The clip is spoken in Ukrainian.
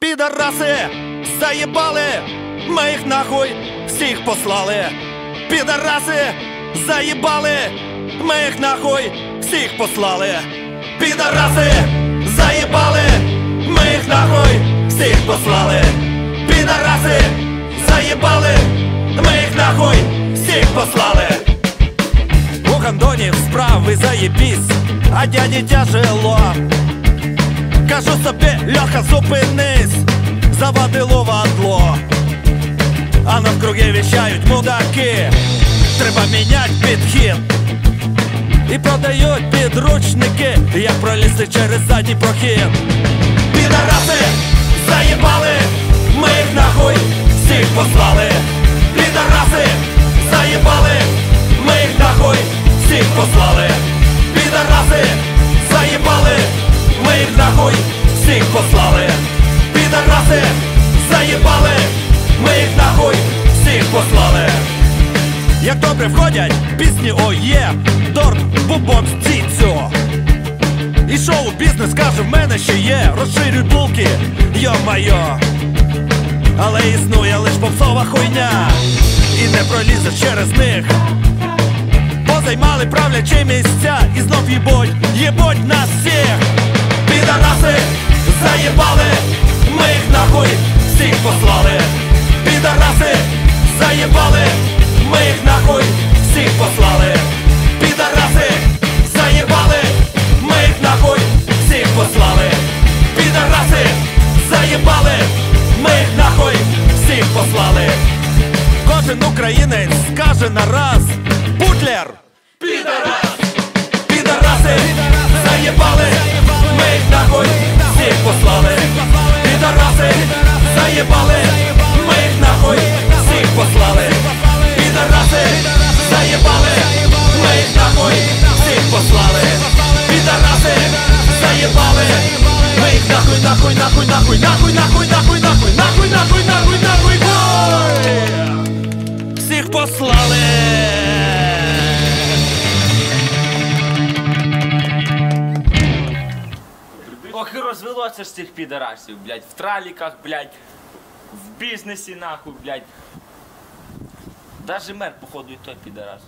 Підараси заїбали, ми їх нахуй всіх послали. Підараси заїбали, ми їх нахуй всіх послали. Підараси заїбали, ми їх нахуй всіх послали. Підараси заїбали, ми їх нахуй всіх послали. У гандонів справи заєбісь, а дяді тяжело. Кажу собі, Льоха, зупинись, завадило вадло. А навкруги віщають мудаки, треба мінять підхід. І продають підручники, як пролізти через задній прохід. Підараси заїбали, ми їх нахуй всіх послали. Як добре входять пісні ОЄ, торт, бубон, ціцю. І шоу бізнес каже, в мене ще є, розширюй булки, йо-майо. Але існує лиш попсова хуйня, і не пролізеш через них. Позаймали правлячі місця і знов їбуть, їбуть нас всіх. Кожен українець скаже нараз Путлер! Підарас! Підараси заєбали, ми їх нахуй всіх послали. Підараси заєбали, ми їх нахуй всіх послали. Підараси заєбали, ми їх нахуй всіх послали. Підараси заєбали, ми їх нахуй, нахуй, нахуй, нахуй, нахуй, нахуй, нахуй, нахуй, нахуй, нахуй, нахуй, нахуй, Всіх послали! Ох, і розвелося ж цих підарасів, блядь, в траліках, блядь, в бізнесі, нахуй, блядь. Даже мер, походу, і той підарас.